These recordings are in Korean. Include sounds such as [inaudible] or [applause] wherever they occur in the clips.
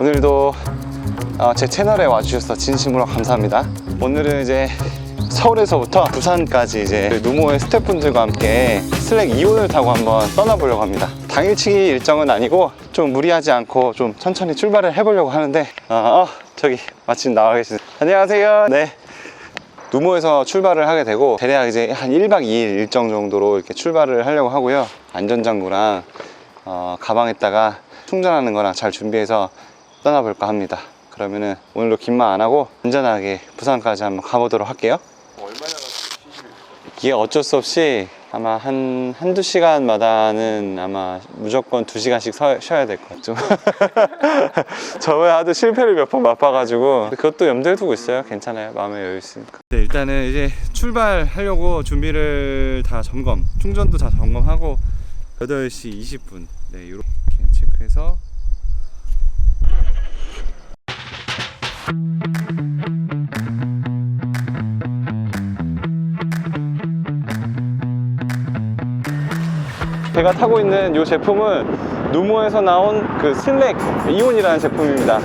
오늘도 어, 제 채널에 와주셔서 진심으로 감사합니다. 오늘은 이제 서울에서부터 부산까지 이제 그 누모의 스태프분들과 함께 슬랙 2호를 타고 한번 떠나보려고 합니다. 당일치기 일정은 아니고 좀 무리하지 않고 좀 천천히 출발을 해보려고 하는데 어, 어, 저기 마침 나와 계시네. 안녕하세요. 네. 누모에서 출발을 하게 되고 대략 이제 한 1박 2일 일정 정도로 이렇게 출발을 하려고 하고요. 안전장구랑 어, 가방에다가 충전하는 거랑 잘 준비해서 떠나볼까 합니다. 그러면은 오늘도 긴말 안 하고 안전하게 부산까지 한번 가보도록 할게요. 이게 어쩔 수 없이 아마 한, 한두 시간마다는 아마 무조건 두 시간씩 서- 쉬어야 될 것 같죠. [laughs] 저번에 하도 실패를 몇 번 맛봐가지고 그것도 염두에 두고 있어요. 괜찮아요. 마음에 여유 있으니까. 네, 일단은 이제 출발하려고 준비를 다 점검, 충전도 다 점검하고 8시 20분. 네, 이렇게 체크해서 제가 타고 있는 이 제품은 누모에서 나온 그 슬랙 이온이라는 제품입니다.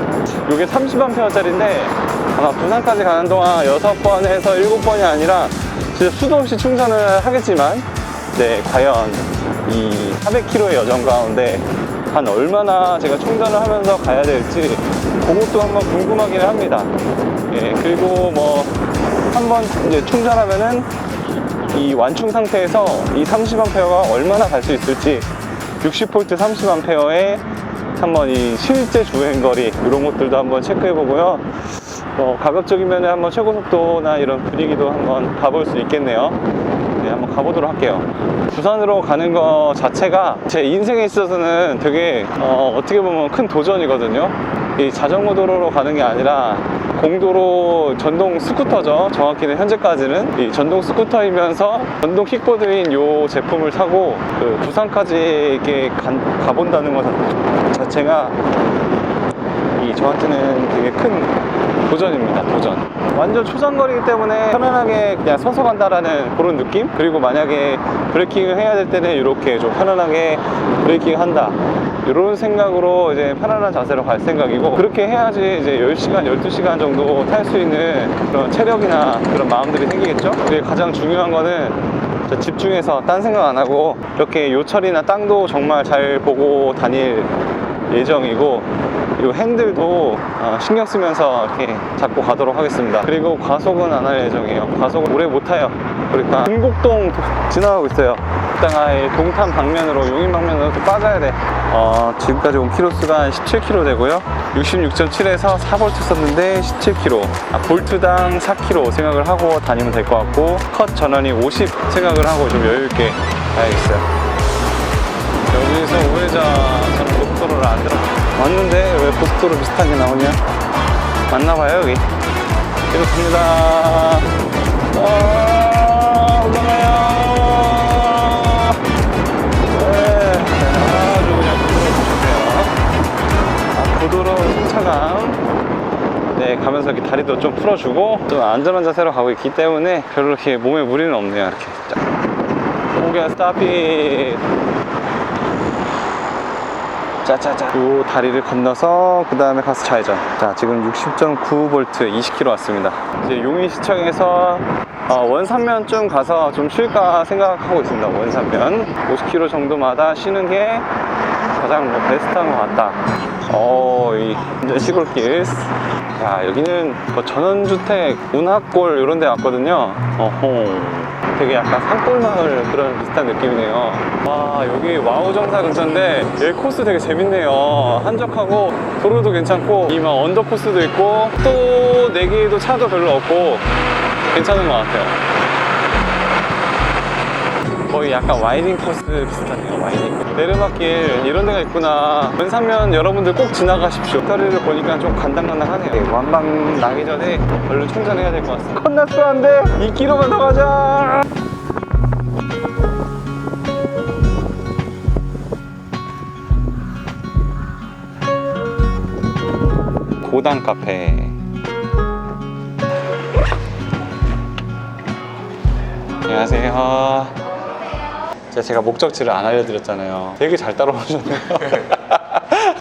이게 30A짜리인데 아마 부산까지 가는 동안 6번에서 7번이 아니라 진짜 수도 없이 충전을 하겠지만 네, 과연 이 400km의 여정 가운데 한 얼마나 제가 충전을 하면서 가야 될지 그것도 한번 궁금하긴 합니다. 예, 그리고 뭐 한번 이제 충전하면은 이 완충 상태에서 이 30A가 얼마나 갈 수 있을지 60V 30A에 한번 이 실제 주행 거리 이런 것들도 한번 체크해 보고요. 어, 가급적이면 한번 최고 속도나 이런 분위기도 한번 가볼 수 있겠네요. 네, 한번 가보도록 할게요. 부산으로 가는 거 자체가 제 인생에 있어서는 되게 어, 떻게 보면 큰 도전이거든요. 이 자전거 도로로 가는 게 아니라 공도로 전동 스쿠터죠. 정확히는 현재까지는 이 전동 스쿠터이면서 전동 킥보드인 이 제품을 타고 그 부산까지 이렇게 간- 가본다는 것 자체가 이 저한테는 되게 큰 도전입니다. 도전. 완전 초장거리이기 때문에 편안하게 그냥 서서 간다라는 그런 느낌? 그리고 만약에 브레이킹을 해야 될 때는 이렇게 좀 편안하게 브레이킹 한다. 이런 생각으로 이제 편안한 자세로 갈 생각이고 그렇게 해야지 이제 10시간, 12시간 정도 탈 수 있는 그런 체력이나 그런 마음들이 생기겠죠? 그리고 가장 중요한 거는 저 집중해서 딴 생각 안 하고 이렇게 요철이나 땅도 정말 잘 보고 다닐 예정이고 그리고 핸들도 어, 신경 쓰면서 이렇게 잡고 가도록 하겠습니다. 그리고 과속은 안 할 예정이에요. 과속을 오래 못 타요. 그러니까 금곡동 도- 지나가고 있어요. 이따가 이 동탄 방면으로 용인 방면으로 또 빠져야 돼. 어, 지금까지 온 키로수가 한 17km 되고요. 66.7에서 4볼트 썼는데 17km. 아, 볼트당 4km 생각을 하고 다니면 될 것 같고 컷 전원이 50 생각을 하고 좀 여유 있게 가야겠어요. 여기서 우회전 저는 고속도로를 안 들어 왔는데 왜 고속도로 비슷한 게 나오냐? 맞나봐요 여기. 갑니다. 아 올라가요. 네. 아주 그냥 고도로 좋네요. 아, 고도로 차감 네 가면서 이렇게 다리도 좀 풀어주고 좀 안전한 자세로 가고 있기 때문에 별로 이렇게 몸에 무리는 없네요 이렇게. 고개 스탑이 짜자자. 요 다리를 건너서 그 다음에 가서 좌회전. 자, 지금 60.9V 20km 왔습니다. 이제 용인시청에서 어, 원산면쯤 가서 좀 쉴까 생각하고 있습니다. 원산면 50km 정도마다 쉬는 게 가장 뭐 베스트한 것 같다. 어, 이 완전 시골길. 야, 여기는 뭐 전원주택, 운하골 이런 데 왔거든요. 어허. 되게 약간 산골 마을 그런 비슷한 느낌이네요. 와, 여기 와우 정사 근처인데 여기 코스 되게 재밌네요. 한적하고 도로도 괜찮고 이막 언더 코스도 있고 또 내기에도 차도 별로 없고 괜찮은 것 같아요. 거의 약간 와이딩 코스 비슷하네요. 와이딩. 내르막길 이런 데가 있구나. 원산면 여러분들 꼭 지나가십시오. 다리를 보니까 좀 간당간당하네요. 네, 완방 나기 전에 얼른 충전해야 될 것 같습니다. 끝났어 안 돼. 2km만 더 가자. 고단 카페. 안녕하세요. 제가, 목적지를 안 알려드렸잖아요. 되게 잘 따라오셨네요. [laughs]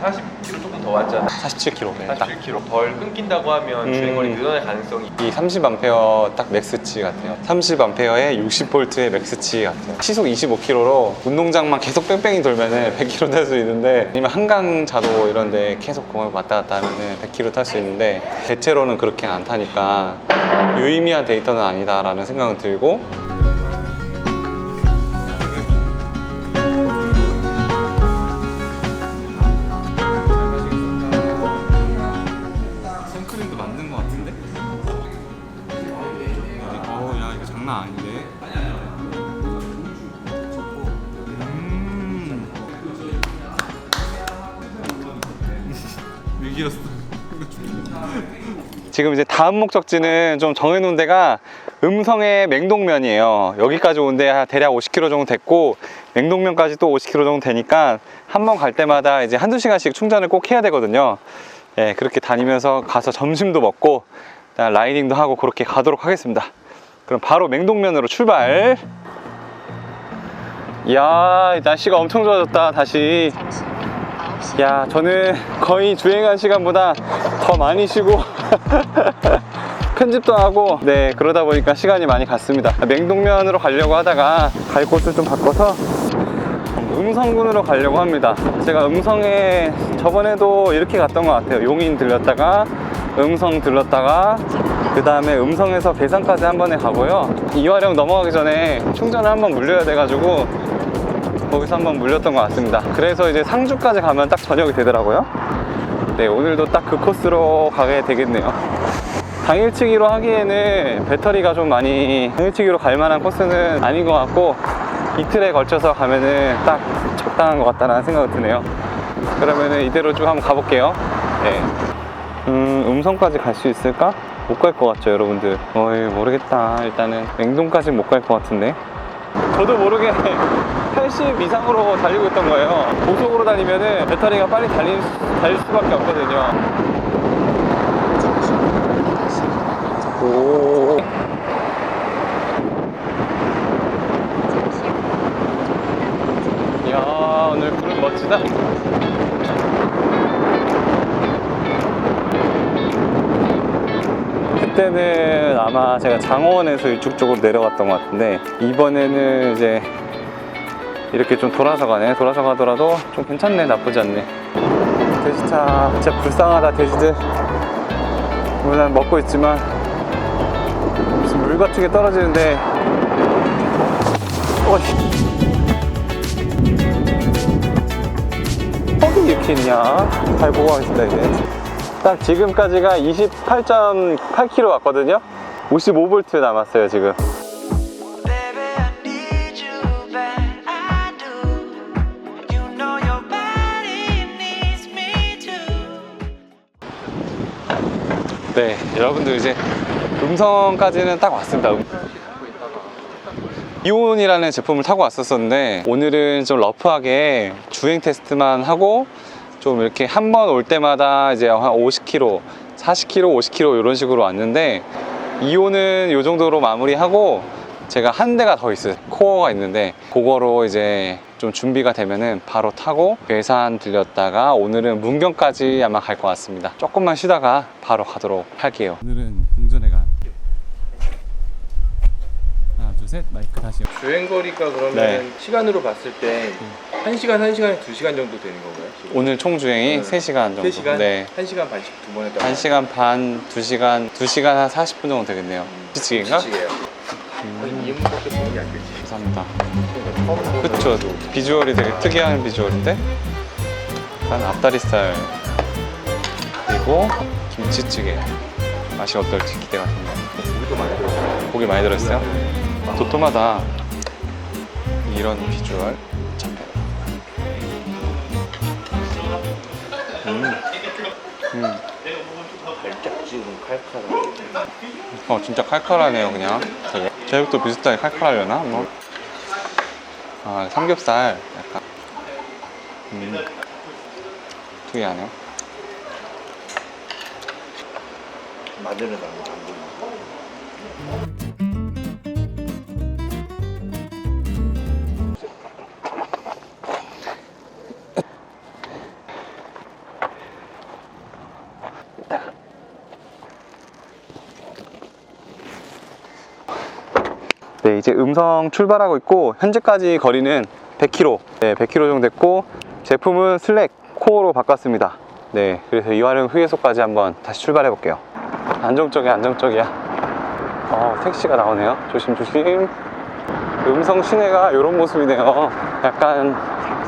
40km 조금 더 왔잖아. 47km. 네, 딱. 47km 덜 끊긴다고 하면 음. 주행거리 늘어날 가능성이 이 30A 딱 맥스치 같아요. 30A에 60V의 맥스치 같아요. 시속 25km로 운동장만 계속 뺑뺑이 돌면은 100km 탈 수 있는데 아니면 한강 자도 이런 데 계속 공을 왔다 갔다 하면은 100km 탈 수 있는데 대체로는 그렇게 안 타니까 유의미한 데이터는 아니다라는 생각은 들고 위기였어 지금 이제 다음 목적지는 좀 정해놓은 데가 음성의 맹동면이에요. 여기까지 온 데 대략 50km 정도 됐고 맹동면까지 또 50km 정도 되니까 한 번 갈 때마다 이제 한두 시간씩 충전을 꼭 해야 되거든요. 예, 그렇게 다니면서 가서 점심도 먹고 라이딩도 하고 그렇게 가도록 하겠습니다. 그럼 바로 맹동면으로 출발. 이야, 날씨가 엄청 좋아졌다. 다시. 야, 저는 거의 주행한 시간보다 더 많이 쉬고 [laughs] 편집도 하고 네 그러다 보니까 시간이 많이 갔습니다. 맹동면으로 가려고 하다가 갈 곳을 좀 바꿔서 음성군으로 가려고 합니다. 제가 음성에 저번에도 이렇게 갔던 것 같아요. 용인 들렸다가 음성 들렀다가 그 다음에 음성에서 괴산까지 한 번에 가고요. 이화령 넘어가기 전에 충전을 한 번 물려야 돼가지고 거기서 한번 물렸던 것 같습니다. 그래서 이제 상주까지 가면 딱 저녁이 되더라고요. 네, 오늘도 딱 그 코스로 가게 되겠네요. 당일치기로 하기에는 배터리가 좀 많이 당일치기로 갈 만한 코스는 아닌 것 같고 이틀에 걸쳐서 가면은 딱 적당한 것 같다는 생각이 드네요. 그러면은 이대로 쭉 한번 가볼게요. 네. 음, 음성까지 갈 수 있을까? 못 갈 것 같죠, 여러분들? 어이, 모르겠다. 일단은 맹동까지 못 갈 것 같은데. 저도 모르게 80 이상으로 달리고 있던 거예요. 고속으로 다니면은 배터리가 빨리 달릴, 수- 달릴 수밖에 없거든요. 오. 이야, 오늘 구름 멋지다. 그때는 아마 제가 장원에서 이쪽 쪽으로 내려갔던 것 같은데 이번에는 이제 이렇게 좀 돌아서 가네. 돌아서 가더라도 좀 괜찮네. 나쁘지 않네. 돼지차 진짜 불쌍하다 돼지들. 물론 먹고 있지만 무슨 물 같은 게 떨어지는데. 어이 턱이 이렇게 있냐? 잘 보고 가겠습니다 이제. 딱 지금까지가 28.8km 왔거든요? 55V 남았어요 지금 네, 여러분들 이제 음성까지는 딱 왔습니다. 음. 이온이라는 제품을 타고 왔었었는데 오늘은 좀 러프하게 주행 테스트만 하고 좀 이렇게 한 번 올 때마다 이제 한 50km, 40km, 50km 이런 식으로 왔는데 이온은 이 정도로 마무리하고 제가 한 대가 더 있어요. 코어가 있는데 그거로 이제 좀 준비가 되면은 바로 타고 괴산 들렸다가 오늘은 문경까지 아마 갈 것 같습니다. 조금만 쉬다가 바로 가도록 할게요. 오늘은 공전에 간 하나, 둘, 셋 마이크 다시. 주행 거리가 그러면 네. 시간으로 봤을 때 1시간, 1시간에 2시간 정도 되는 건가요? 지금? 오늘 총 주행이 네. 3시간 정도. 3시간? 네. 1시간 반씩 두 번 했다 1시간 반, 2시간, 2시간 한 40분 정도 되겠네요. 피치기인가? 지치게요 한 2인분밖에 돈이 안 들지 감사합니다. 그쵸. 비주얼이 되게 특이한 비주얼인데? 약간 앞다리살. 그리고 김치찌개. 맛이 어떨지 기대가 됩니다. 고기도 많이 들어가요 고기 많이 들었어요? 도톰하다. 이런 비주얼. 참. 음. 음. 어, 진짜 칼칼하네요, 그냥. 제육도 비슷하게 칼칼하려나? 뭐. 아, 삼겹살. 약간. 음. 특이하네요. 마늘은 안, 안보 이제 음성 출발하고 있고 현재까지 거리는 100km, 네, 100km 정도 됐고 제품은 슬랙 코어로 바꿨습니다. 네, 그래서 이화령 휴게소까지 한번 다시 출발해 볼게요. 안정적이야, 안정적이야. 어, 택시가 나오네요. 조심 조심. 음성 시내가 이런 모습이네요. 약간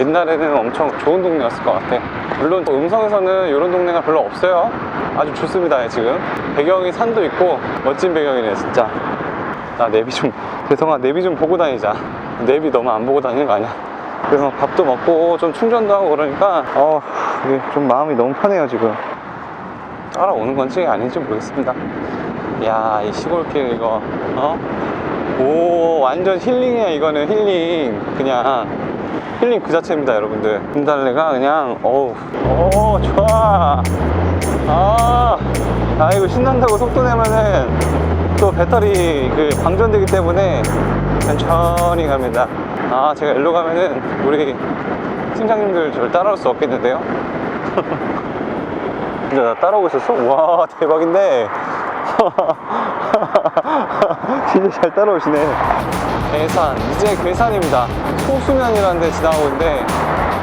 옛날에는 엄청 좋은 동네였을 것 같아. 물론 음성에서는 이런 동네가 별로 없어요. 아주 좋습니다, 지금. 배경이 산도 있고 멋진 배경이네, 진짜. 나 내비 좀 [laughs] 대성아 내비 좀 보고 다니자. 내비 너무 안 보고 다니는 거 아니야? 그래서 밥도 먹고 좀 충전도 하고 그러니까 어 이게 좀 마음이 너무 편해요 지금. 따라오는 건지 아닌지 모르겠습니다. 야 이 시골길 이거 어? 오 완전 힐링이야 이거는 힐링. 그냥 힐링 그 자체입니다 여러분들. 금달래가 그냥 어우. 오 좋아. 아, 아 이거 신난다고 속도 내면은 또 배터리 그 방전되기 때문에 천천히 갑니다. 아 제가 일로 가면은 우리 팀장님들 저를 따라올 수 없겠는데요? [laughs] 근데 나 따라오고 있었어? 와 대박인데 [laughs] 진짜 잘 따라오시네 괴산 이제 괴산입니다 소수면이라는 데 지나가고 있는데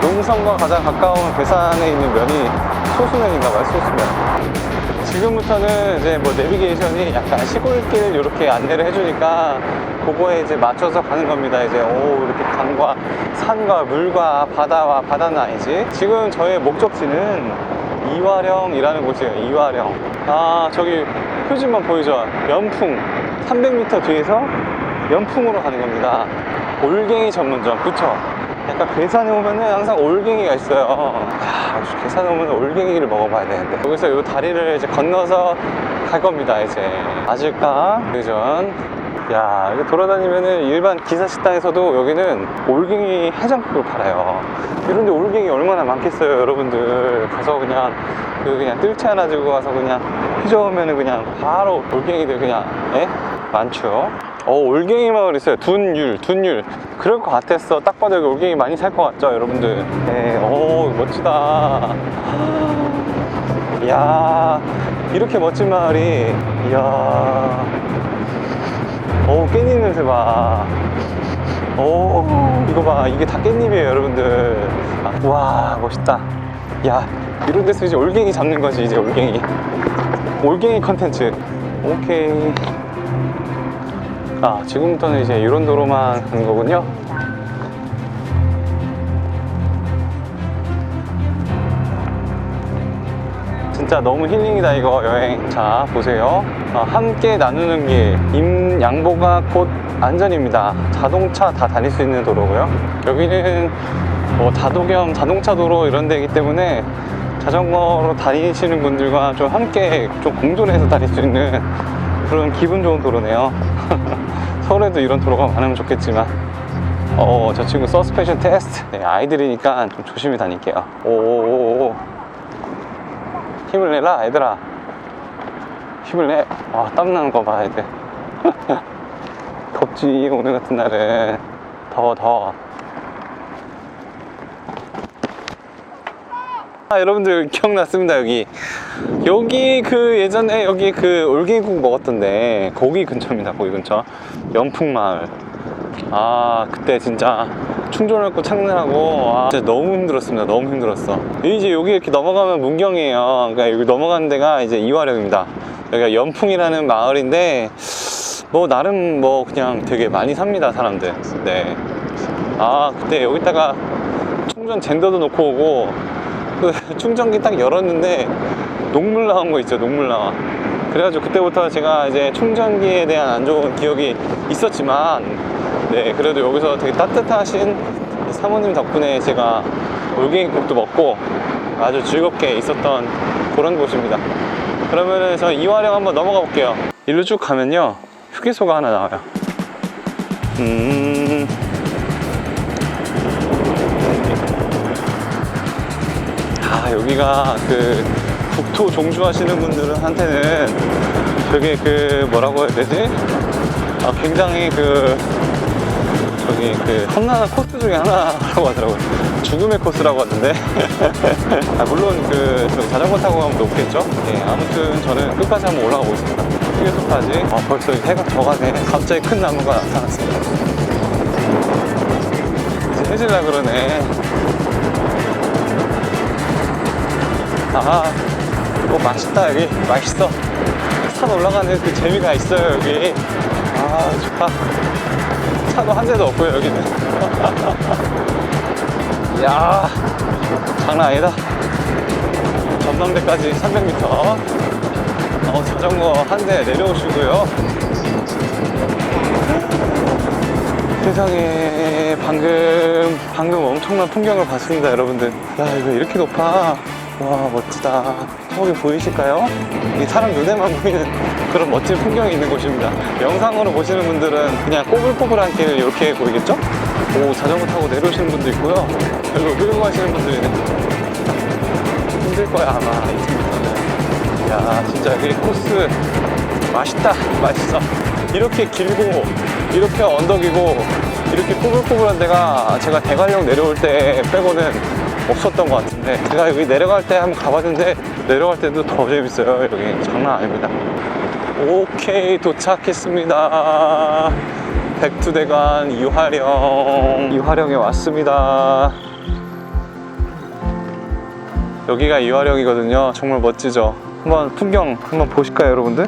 용성과 가장 가까운 괴산에 있는 면이 소수면인가 봐요 소수면 지금부터는 이제 뭐 내비게이션이 약간 시골길 이렇게 안내를 해주니까 그거에 이제 맞춰서 가는 겁니다. 이제 오 이렇게 강과 산과 물과 바다와 바다는 아니지. 지금 저의 목적지는 이화령이라는 곳이에요. 이화령. 아 저기 표지만 보이죠? 연풍 300m 뒤에서 연풍으로 가는 겁니다. 올갱이 전문점 그쵸? 약간 괴산에 오면은 항상 올갱이가 있어요. 아, 괴산에 오면 올갱이를 먹어봐야 되는데. 여기서 이 다리를 이제 건너서 갈 겁니다, 이제. 아질까? 대전. 야, 이거 돌아다니면은 일반 기사 식당에서도 여기는 올갱이 해장국을 팔아요. 이런데 올갱이 얼마나 많겠어요, 여러분들. 가서 그냥 그 그냥 뜰채 하나 들고 가서 그냥 휘저으면은 그냥 바로 올갱이들 그냥, 예? 많죠. 어, 올갱이 마을 있어요. 둔율, 둔율. 그럴 것 같았어. 딱 봐도 여기 올갱이 많이 살 것 같죠, 여러분들? 네, 오, 멋지다. 이야, 이렇게 멋진 마을이, 이야. 오, 깻잎 냄새 봐. 오, 이거 봐. 이게 다 깻잎이에요, 여러분들. 아, 와, 멋있다. 야, 이런 데서 이제 올갱이 잡는 거지, 이제 올갱이. 올갱이 컨텐츠. 오케이. 아, 지금부터는 이제 이런 도로만 가는 거군요. 진짜 너무 힐링이다 이거 여행. 자 보세요. 어, 함께 나누는 길. 임양보가 곧 안전입니다. 자동차 다 다닐 수 있는 도로고요. 여기는 뭐 다도 겸 자동차 도로 이런 데이기 때문에 자전거로 다니시는 분들과 좀 함께 좀 공존해서 다닐 수 있는 그런 기분 좋은 도로네요. [laughs] 서울에도 이런 도로가 많으면 좋겠지만. 어, 저 친구 서스펜션 테스트. 네, 아이들이니까 좀 조심히 다닐게요. 오오오오 힘을 내라 얘들아. 힘을 내. 와, 땀나는 거봐 애들. [laughs] 덥지 오늘 같은 날은. 더워 더워 아, 여러분들 기억났습니다 여기. 여기 그 예전에 여기 그 올갱이국 먹었던데 거기 근처입니다 거기 근처. 연풍마을. 아 그때 진짜 충전했고 창문하고. 아, 진짜 너무 힘들었습니다 너무 힘들었어. 이제 여기 이렇게 넘어가면 문경이에요. 그러니까 여기 넘어가는 데가 이제 이화령입니다. 여기가 연풍이라는 마을인데 뭐 나름 뭐 그냥 되게 많이 삽니다 사람들. 네아 그때 여기다가 충전 젠더도 놓고 오고 그 [laughs] 충전기 딱 열었는데 녹물 나온 거 있죠 녹물 나와. 그래가지고 그때부터 제가 이제 충전기에 대한 안 좋은 기억이 있었지만 네 그래도 여기서 되게 따뜻하신 사모님 덕분에 제가 올갱이국도 먹고 아주 즐겁게 있었던 그런 곳입니다. 그러면은 저 이화령 한번 넘어가 볼게요. 일로 쭉 가면요 휴게소가 하나 나와요. 음 여기가 그 국토 종주 하시는 분들한테는 되게 그 뭐라고 해야 되지? 아, 굉장히 그 여기 그 험난한 코스 중에 하나라고 하더라고요. 죽음의 코스라고 하던데. [laughs] 아, 물론 그 저기 자전거 타고 가면 높겠죠? 예, 아무튼 저는 끝까지 한번 올라가 보겠습니다. 휴게소까지. 아, 벌써 해가 져가네. 갑자기 큰 나무가 나타났습니다. 이제 해질라 그러네. 아, 뭐 맛있다, 여기. 맛있어. 산 올라가는 그 재미가 있어요, 여기. 아, 좋다. 차도 한 대도 없고요, 여기는. [laughs] 이야, 장난 아니다. 전망대까지 300m. 어, 자전거 한 대 내려오시고요. 세상에, 방금, 방금 엄청난 풍경을 봤습니다, 여러분들. 야, 이거 이렇게 높아. 와, 멋지다. 저기 보이실까요? 이 사람 눈에만 보이는 그런 멋진 풍경이 있는 곳입니다. 영상으로 보시는 분들은 그냥 꼬불꼬불한 길 이렇게 보이겠죠? 오, 자전거 타고 내려오시는 분도 있고요. 그리고 끌고 가시는 분들은 힘들 거야, 아마. 이 친구들은. 야, 진짜 이 코스 맛있다. 맛있어. 이렇게 길고, 이렇게 언덕이고, 이렇게 꼬불꼬불한 데가 제가 대관령 내려올 때 빼고는 없었던 것 같은데 제가 여기 내려갈 때 한번 가봤는데 내려갈 때도 더 재밌어요. 여기 장난 아닙니다. 오케이 도착했습니다. 백두대간 이화령. 이화령에 왔습니다. 여기가 이화령이거든요. 정말 멋지죠? 한번 풍경 한번 보실까요 여러분들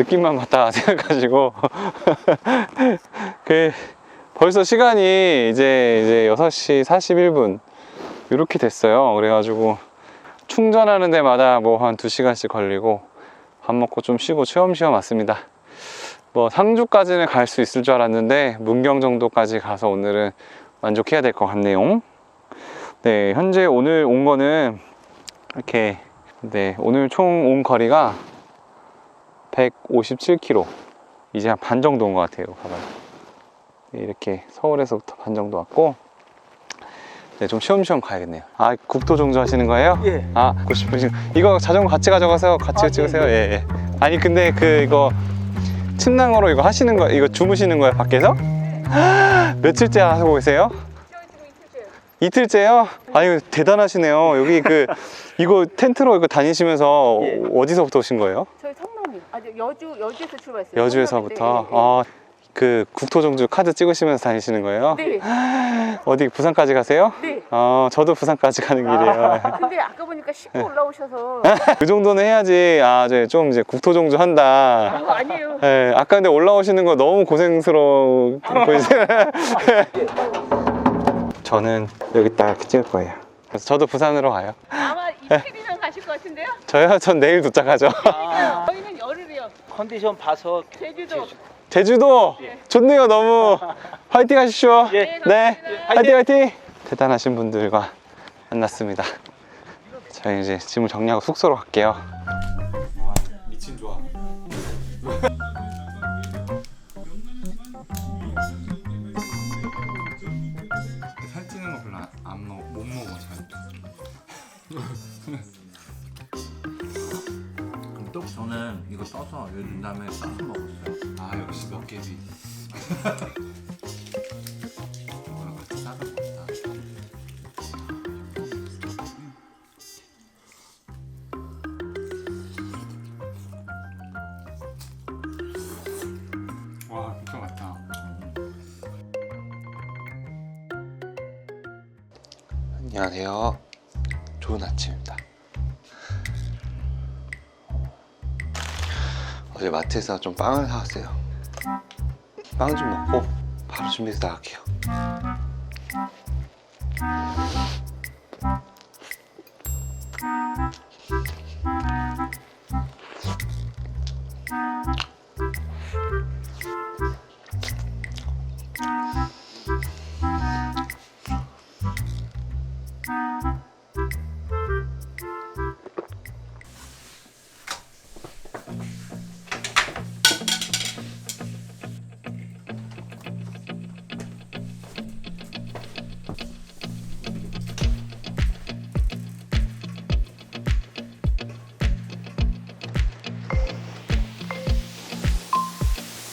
느낌만 맞다 [laughs] 생각하시고 그 벌써 시간이 이제 이제 6시 41분 이렇게 됐어요. 그래가지고 충전하는 데마다 뭐 한 2시간씩 걸리고 밥 먹고 좀 쉬고 쉬엄쉬엄 왔습니다. 뭐 상주까지는 갈 수 있을 줄 알았는데 문경 정도까지 가서 오늘은 만족해야 될 것 같네요. 네, 현재 오늘 온 거는 이렇게 네, 오늘 총 온 거리가 157km 이제 한 반 정도 온 것 같아요 가봐요 네, 이렇게 서울에서부터 반 정도 왔고 네, 좀 쉬엄쉬엄 가야겠네요 아 국도 정주 하시는 거예요? 예. 아 갖고 싶으신 이거 자전거 같이 가져가세요 같이 아, 찍으세요 네, 예, 예. 아니 근데 그 이거 침낭으로 이거 하시는 거 이거 주무시는 거예요 밖에서? [gasps] 며칠째 하고 계세요? 이틀째요? 아니 대단하시네요 여기 그 [laughs] 이거 텐트로 이거 다니시면서 예. 어디서부터 오신 거예요? 저희 성남 이 아주 여주 여주에서 출발했어요. 여주에서부터 성남인데, 아, 그 국토정주 카드 찍으시면서 다니시는 거예요? 네. 네. [gasps] 어디 부산까지 가세요? 네. 어, 저도 부산까지 가는 길이에요. [laughs] 근데 아까 보니까 씻고 올라오셔서 [laughs] 그 정도는 해야지 아, 이제 좀 이제 국토정주 한다. 그거 아니에요. 예, 아까 근데 올라오시는 거 너무 고생스러워 보이세요? [laughs] 저는 여기 딱 찍을 거예요. 그래서 저도 부산으로 가요. 아마 이태리랑 가실 것 같은데요? 저요? 전 내일 도착하죠. 저희는. 컨디션 봐서 제주도. 제주도? 좋네요 너무. 화이팅 하십시오. 예. 네 감사합니다. 화이팅. 화이팅 대단하신 분들과 만났습니다. 저희 이제 짐을 정리하고 숙소로 갈게요. 미친 좋아 이거 떠서 둔 다음에 싸서 먹었어요. 아 역시 몇 개지. 이거랑 같이 싸서 먹자 와 진짜 맛있다. 안녕하세요. 좋은 아침 어제 마트에서 좀 빵을 사왔어요. 빵좀 먹고 바로 준비해서 나갈게요.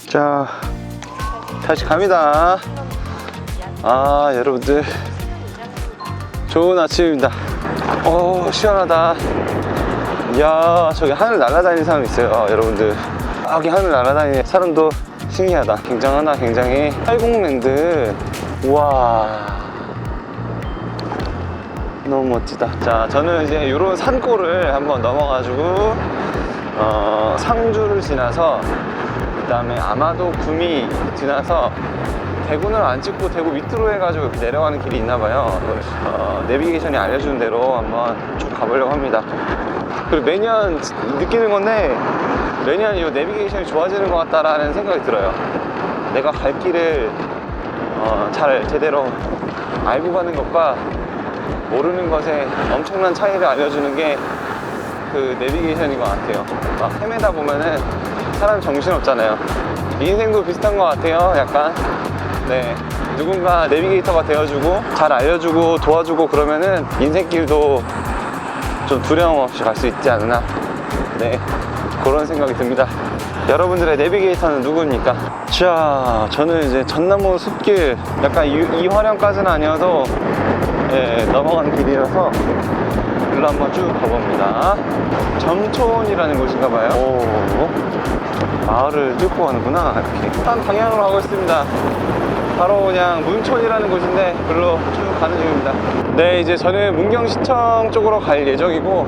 자, 다시 갑니다. 아, 여러분들. 좋은 아침입니다. 오, 시원하다. 이야, 저기 하늘 날아다니는 사람 있어요, 여러분들. 여기 하늘 날아다니는 사람도 신기하다. 굉장하다, 굉장히. 팔공랜드. 우와. 너무 멋지다. 자, 저는 이제 이런 산골을 한번 넘어가지고, 어, 상주를 지나서, 그 다음에 아마도 구미 지나서, 대구는 안 찍고 대구 밑으로 해가지고 이렇게 내려가는 길이 있나 봐요. 어, 내비게이션이 알려주는 대로 한번 쭉 가보려고 합니다. 그리고 매년 느끼는 건데, 매년 이 내비게이션이 좋아지는 것 같다라는 생각이 들어요. 내가 갈 길을 어, 잘 제대로 알고 가는 것과 모르는 것에 엄청난 차이를 알려주는 게 그 내비게이션인 것 같아요. 막 헤매다 보면은 사람 정신 없잖아요. 인생도 비슷한 것 같아요. 약간 네 누군가 내비게이터가 되어주고 잘 알려주고 도와주고 그러면은 인생길도 좀 두려움 없이 갈 수 있지 않나. 네 그런 생각이 듭니다. 여러분들의 내비게이터는 누구입니까? 자, 저는 이제 전나무 숲길 약간 이, 이화령까지는 아니어도 예, 넘어가는 길이라서 일로 한번 쭉 가봅니다. 점촌이라는 곳인가 봐요. 오, 마을을 뚫고 가는구나. 이렇게. 한 방향으로 가고 있습니다. 바로 그냥 문촌이라는 곳인데 글로 쭉 가는 중입니다. 네, 이제 저는 문경시청 쪽으로 갈 예정이고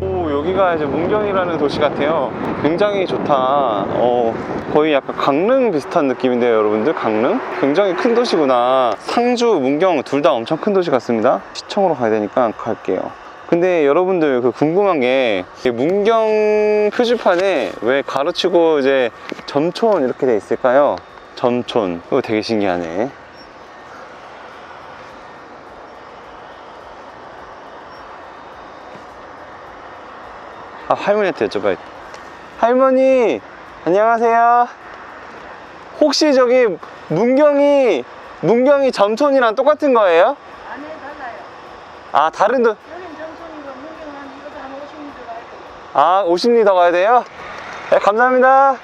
오, 여기가 이제 문경이라는 도시 같아요. 굉장히 좋다. 어, 거의 약간 강릉 비슷한 느낌인데요, 여러분들. 강릉? 굉장히 큰 도시구나. 상주, 문경 둘 다 엄청 큰 도시 같습니다. 시청으로 가야 되니까 갈게요. 근데 여러분들 그 궁금한 게 문경 표지판에 왜 가로치고 이제 점촌 이렇게 돼 있을까요? 점촌. 이거 되게 신기하네. 아, 할머니한테 여쭤봐야 할머니, 안녕하세요. 혹시 저기 문경이, 문경이 점촌이랑 똑같은 거예요? 안에 달라요. 아, 다른 도, 여긴 정선이고 문경은 이것도 한 50m 아, 50m 가야 돼요? 네, 감사합니다.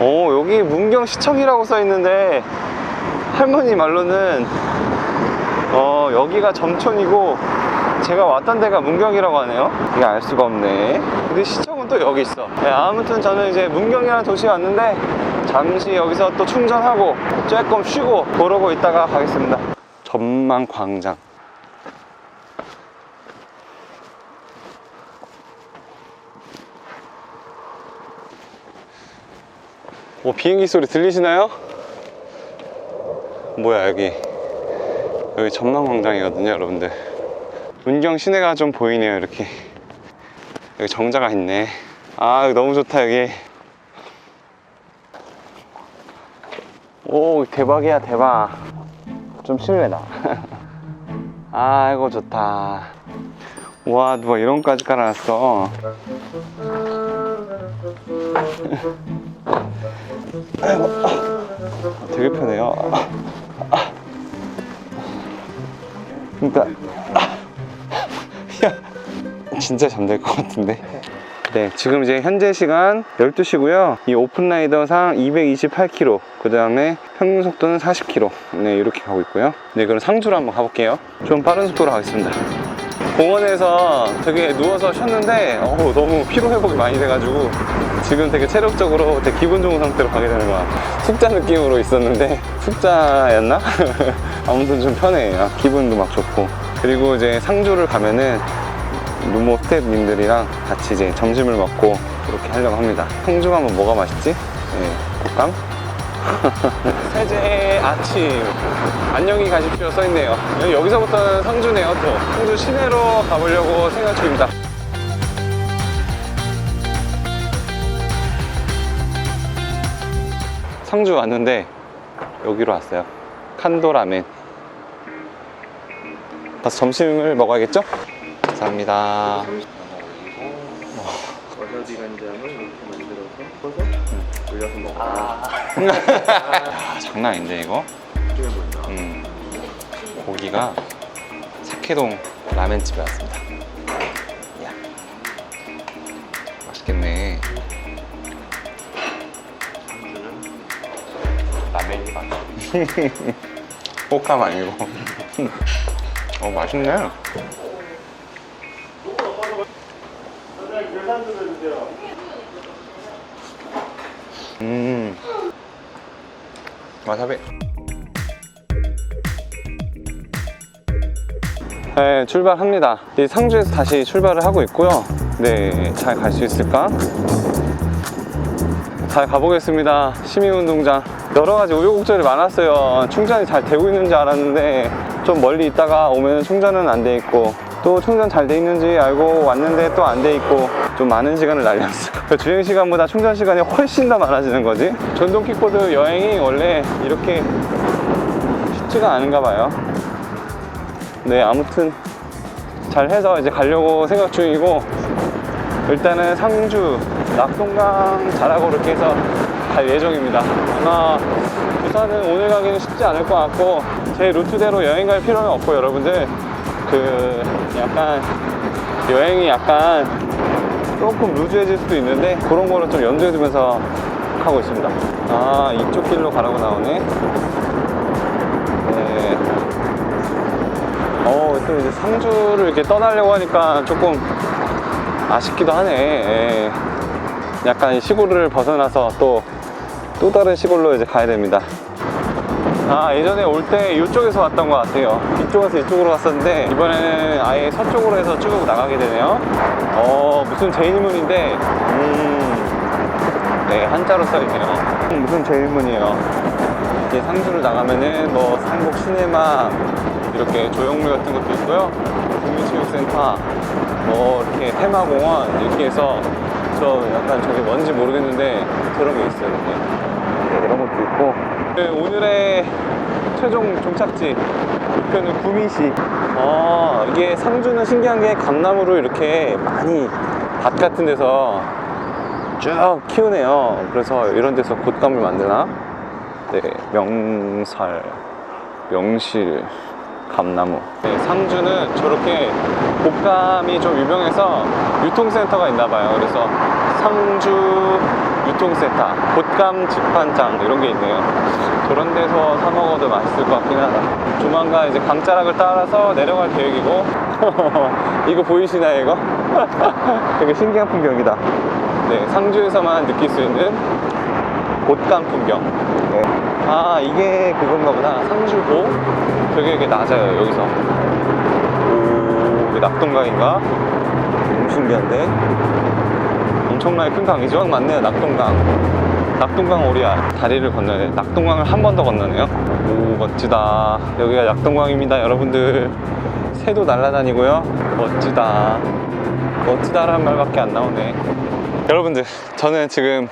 오, 여기 문경시청이라고 써 있는데, 할머니 말로는, 어, 여기가 점촌이고, 제가 왔던 데가 문경이라고 하네요. 이게 알 수가 없네. 근데 시청은 또 여기 있어. 네, 아무튼 저는 이제 문경이라는 도시에 왔는데, 잠시 여기서 또 충전하고, 조금 쉬고, 그러고 있다가 가겠습니다. 전망 광장. 뭐 비행기 소리 들리시나요? 뭐야 여기. 여기 전망광장이거든요 여러분들. 문경 시내가 좀 보이네요 이렇게. 여기 정자가 있네. 아 너무 좋다 여기. 오 대박이야 대박. 좀 실내다. [laughs] 아이고 좋다 와 누가 이런 거까지 깔아놨어 [laughs] 되게 편해요. 아. 그러니까 야, 진짜 잠들 것 같은데. 네, 지금 이제 현재 시간 12시고요. 이 오픈라이더상 228km, 그 다음에 평균 속도는 40km. 네, 이렇게 가고 있고요. 네, 그럼 상주로 한번 가볼게요. 좀 빠른 속도로 가겠습니다. 공원에서 되게 누워서 쉬었는데 어우, 너무 피로 회복이 많이 돼가지고 지금 되게 체력적으로 되게 기분 좋은 상태로 가게 되는 거야. 숙자 느낌으로 있었는데 숙자였나? [laughs] 아무튼 좀 편해요. 기분도 막 좋고. 그리고 이제 상주를 가면은 루모 스태프님들이랑 같이 이제 점심을 먹고 그렇게 하려고 합니다. 상주 가 면 뭐가 맛있지? 네, 볶감? 세제 아침. 안녕히 가십시오. 써있네요. 여기서부터는 상주네요 또. 상주 시내로 가보려고 생각 중입니다. 상주 왔는데 여기로 왔어요. 칸도 라멘. 가서 점심을 먹어야겠죠? 감사합니다. 와사비 간장을 이렇게 만들어서 돌려서 먹어. 아, 아, [laughs] 장난 아닌데 이거? 음, 고기가 사케동 라멘집에 왔습니다. 야, 맛있겠네. 라멘이 맛있어. 호감 [laughs] 아니고. [laughs] 어 맛있네. 음. 와사비. 네, 출발합니다. 이 상주에서 다시 출발을 하고 있고요. 네, 잘 갈 수 있을까? 잘 가보겠습니다. 시민운동장. 여러 가지 우여곡절이 많았어요. 충전이 잘 되고 있는 줄 알았는데 좀 멀리 있다가 오면 충전은 안 돼 있고 또 충전 잘 돼 있는지 알고 왔는데 또 안 돼 있고 좀 많은 시간을 날렸어요. [laughs] 그 주행 시간보다 충전 시간이 훨씬 더 많아지는 거지. 전동 킥보드 여행이 원래 이렇게 쉽지가 않은가 봐요. 네, 아무튼 잘 해서 이제 가려고 생각 중이고 일단은 상주, 낙동강 자라고 이렇게 해서 갈 예정입니다. 아마 부산은 오늘 가기는 쉽지 않을 것 같고 제 루트대로 여행 갈 필요는 없고 여러분들 그 약간 여행이 약간 조금 루즈해질 수도 있는데 그런 거를 좀 염두에 두면서 하고 있습니다. 아 이쪽 길로 가라고 나오네. 네. 어, 또 이제 상주를 이렇게 떠나려고 하니까 조금 아쉽기도 하네. 예. 약간 이 시골을 벗어나서 또, 또 다른 시골로 이제 가야 됩니다. 아, 예전에 올 때 이쪽에서 왔던 것 같아요. 이쪽에서 이쪽으로 갔었는데, 이번에는 아예 서쪽으로 해서 쭉 나가게 되네요. 어, 무슨 제일문인데, 음, 네, 한자로 써있네요. 음, 무슨 제일문이에요. 이제 상주를 나가면은 뭐 상복 시네마 이렇게 조형물 같은 것도 있고요. 국민체육센터 뭐 이렇게 테마공원 이렇게 해서 저 약간 저기 뭔지 모르겠는데 그런 게 있어요. 이렇게. 네, 이런 것도 있고 네, 오늘의 최종 종착지 목표는 구미시. 어, 이게 상주는 신기한 게 감나무를 이렇게 많이 밭 같은 데서 쭉 키우네요. 그래서 이런 데서 곶감을 만드나? 네, 명살, 명실, 감나무. 네, 상주는 저렇게 곶감이 좀 유명해서 유통센터가 있나 봐요. 그래서 상주 유통센터, 곶감 직판장 이런 게 있네요. 저런 데서 사 먹어도 맛있을 것 같긴 하다. 조만간 이제 강자락을 따라서 내려갈 계획이고 [laughs] 이거 보이시나요 이거? [laughs] 되게 신기한 풍경이다. 네, 상주에서만 느낄 수 있는 곶감 풍경. 네. 아, 이게 그건가 보다. 상주고 되게 이게 낮아요, 여기서. 오, 이게 낙동강인가? 너무 신기한데? 엄청나게 큰 강이죠? 맞네요, 낙동강. 낙동강 오리야. 다리를 건너야 돼. 낙동강을 한 번 더 건너네요. 오, 멋지다. 여기가 낙동강입니다, 여러분들. 새도 날아다니고요. 멋지다. 멋지다라는 말밖에 안 나오네. 여러분들, 저는 지금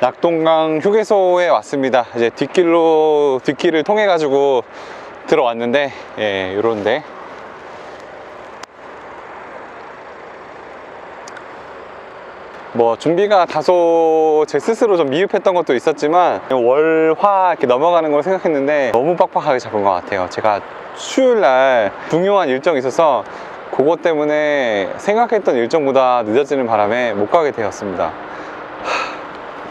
낙동강 휴게소에 왔습니다. 이제 뒷길로 뒷길을 통해 가지고 들어왔는데 예, 요런데 뭐 준비가 다소 제 스스로 좀 미흡했던 것도 있었지만 월화 이렇게 넘어가는 걸 생각했는데 너무 빡빡하게 잡은 것 같아요. 제가 수요일 날 중요한 일정이 있어서 그것 때문에 생각했던 일정보다 늦어지는 바람에 못 가게 되었습니다.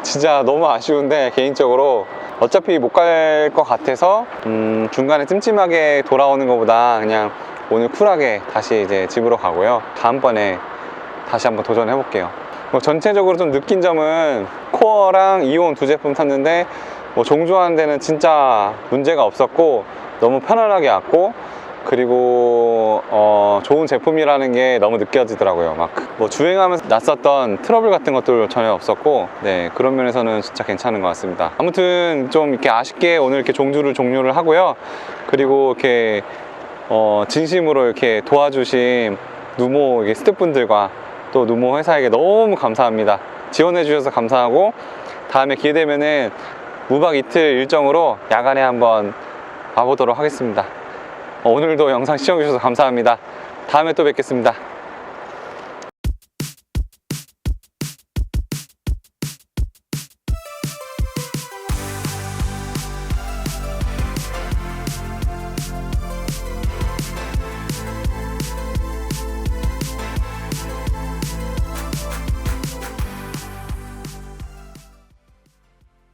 진짜 너무 아쉬운데 개인적으로 어차피 못 갈 것 같아서 음, 중간에 찜찜하게 돌아오는 것보다 그냥 오늘 쿨하게 다시 이제 집으로 가고요 다음번에 다시 한번 도전해 볼게요 뭐 전체적으로 좀 느낀 점은 코어랑 이온 두 제품 탔는데 뭐 종조하는 데는 진짜 문제가 없었고 너무 편안하게 왔고 그리고 어, 좋은 제품이라는 게 너무 느껴지더라고요. 막 뭐 주행하면서 났었던 트러블 같은 것도 전혀 없었고, 네 그런 면에서는 진짜 괜찮은 것 같습니다. 아무튼 좀 이렇게 아쉽게 오늘 이렇게 종주를 종료를 하고요. 그리고 이렇게 어, 진심으로 이렇게 도와주신 누모 스태프분들과 또 누모 회사에게 너무 감사합니다. 지원해 주셔서 감사하고 다음에 기회 되면은 무박 이틀 일정으로 야간에 한번 와보도록 하겠습니다. 어, 오늘도 영상 시청해 주셔서 감사합니다. 다음에 또 뵙겠습니다.